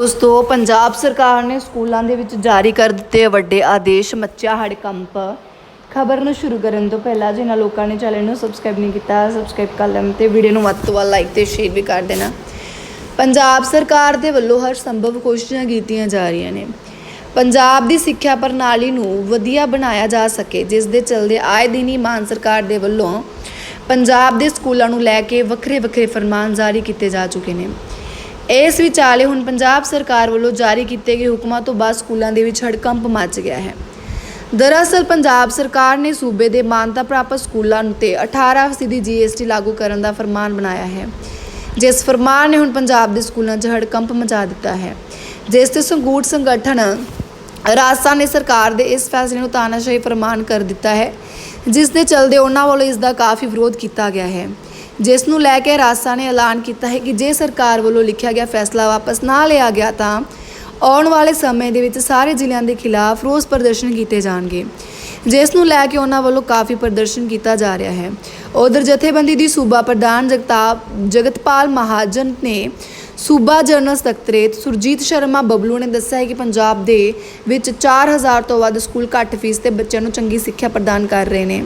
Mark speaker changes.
Speaker 1: ਦੋਸਤੋ ਪੰਜਾਬ ਸਰਕਾਰ ਨੇ ਸਕੂਲਾਂ ਦੇ ਵਿੱਚ ਜਾਰੀ ਕਰ ਦਿੱਤੇ ਵੱਡੇ ਆਦੇਸ਼ ਮੱਚਿਆ ਹੜਕੰਪ। ਖਬਰ ਨੂੰ ਸ਼ੁਰੂ ਕਰਨ ਤੋਂ ਪਹਿਲਾਂ ਜਿਨ੍ਹਾਂ ਲੋਕਾਂ ਨੇ ਚੈਨਲ ਨੂੰ ਸਬਸਕ੍ਰਾਈਬ ਨਹੀਂ ਕੀਤਾ ਸਬਸਕ੍ਰਾਈਬ ਕਰ ਲੈਣ ਤੇ ਵੀਡੀਓ ਨੂੰ ਵੱਧ ਤੋਂ ਵੱਧ ਲਾਈਕ ਤੇ ਸ਼ੇਅਰ ਵੀ ਕਰ ਦੇਣਾ। ਪੰਜਾਬ ਸਰਕਾਰ ਦੇ ਵੱਲੋਂ ਹਰ ਸੰਭਵ ਕੋਸ਼ਿਸ਼ਾਂ ਕੀਤੀਆਂ ਜਾ ਰਹੀਆਂ ਨੇ। ਪੰਜਾਬ ਦੀ ਸਿੱਖਿਆ ਪ੍ਰਣਾਲੀ ਨੂੰ ਵਧੀਆ ਬਣਾਇਆ ਜਾ ਸਕੇ, ਜਿਸ ਦੇ ਚਲਦੇ ਆਏ ਦਿਨ ਹੀ ਮਾਨ ਸਰਕਾਰ ਦੇ ਵੱਲੋਂ ਪੰਜਾਬ ਦੇ ਸਕੂਲਾਂ ਨੂੰ ਲੈ ਕੇ ਵੱਖਰੇ ਵੱਖਰੇ ਫਰਮਾਨ ਜਾਰੀ ਕੀਤੇ ਜਾ ਚੁੱਕੇ ਨੇ। ਇਸ ਵਿਚਾਲੇ ਹੁਣ ਪੰਜਾਬ ਸਰਕਾਰ ਵੱਲੋਂ ਜਾਰੀ ਕੀਤੇ ਗਏ ਹੁਕਮਾਂ ਤੋਂ ਬਾਅਦ ਸਕੂਲਾਂ ਦੇ ਵਿੱਚ ਹੜਕੰਪ ਮਚ ਗਿਆ ਹੈ। ਦਰਅਸਲ ਪੰਜਾਬ ਸਰਕਾਰ ਨੇ ਸੂਬੇ ਦੇ ਮਾਨਤਾ ਪ੍ਰਾਪਤ ਸਕੂਲਾਂ ਨੂੰ ਤੇ 18% ਜੀਐਸਟੀ ਲਾਗੂ ਕਰਨ ਦਾ ਫਰਮਾਨ ਬਣਾਇਆ ਹੈ। ਜਿਸ ਫਰਮਾਨ ਨੇ ਹੁਣ ਪੰਜਾਬ ਦੇ ਸਕੂਲਾਂ 'ਚ ਹੜਕੰਪ ਮਚਾ ਦਿੱਤਾ ਹੈ। ਜਿਸ ਤੇ ਸੰਗੂਟ ਸੰਗਠਨ ਰਾਜਸਥਾਨ ਨੇ ਸਰਕਾਰ ਦੇ ਇਸ ਫੈਸਲੇ ਨੂੰ ਤਾਨਾਸ਼ਾਹੀ ਫਰਮਾਨ ਕਰ ਦਿੱਤਾ ਹੈ। ਜਿਸ ਦੇ ਚਲਦੇ ਉਹਨਾਂ ਵੱਲੋਂ ਇਸ ਦਾ ਕਾਫੀ ਵਿਰੋਧ ਕੀਤਾ ਗਿਆ ਹੈ। ਜਿਸ ਨੂੰ ਲੈ ਕੇ ਰਾਜਸਥਾਨ ਨੇ ਐਲਾਨ ਕੀਤਾ ਹੈ ਕਿ ਜੇ ਸਰਕਾਰ ਵੱਲੋਂ ਲਿਖਿਆ ਗਿਆ ਫੈਸਲਾ ਵਾਪਸ ਨਾ ਲਿਆ ਗਿਆ ਤਾਂ ਆਉਣ ਵਾਲੇ ਸਮੇਂ ਦੇ ਵਿੱਚ ਸਾਰੇ ਜ਼ਿਲ੍ਹਿਆਂ ਦੇ ਖਿਲਾਫ ਰੋਸ ਪ੍ਰਦਰਸ਼ਨ ਕੀਤੇ ਜਾਣਗੇ। ਜਿਸ ਨੂੰ ਲੈ ਕੇ ਉਹਨਾਂ ਵੱਲੋਂ ਕਾਫੀ ਪ੍ਰਦਰਸ਼ਨ ਕੀਤਾ ਜਾ ਰਿਹਾ ਹੈ। ਉਧਰ ਜਥੇਬੰਦੀ ਦੀ ਸੂਬਾ ਪ੍ਰਧਾਨ ਜਗਤਾਪ ਜਗਤਪਾਲ ਮਹਾਜਨ ਨੇ ਸੂਬਾ ਜਨਰਲ ਸਕੱਤਰੇਤ ਸੁਰਜੀਤ ਸ਼ਰਮਾ ਬਬਲੂ ਨੇ ਦੱਸਿਆ ਹੈ ਕਿ ਪੰਜਾਬ ਦੇ ਵਿੱਚ 4000 ਤੋਂ ਵੱਧ ਸਕੂਲ ਘੱਟ ਫੀਸ ਤੇ ਬੱਚਿਆਂ ਨੂੰ ਚੰਗੀ ਸਿੱਖਿਆ ਪ੍ਰਦਾਨ ਕਰ ਰਹੇ ਨੇ।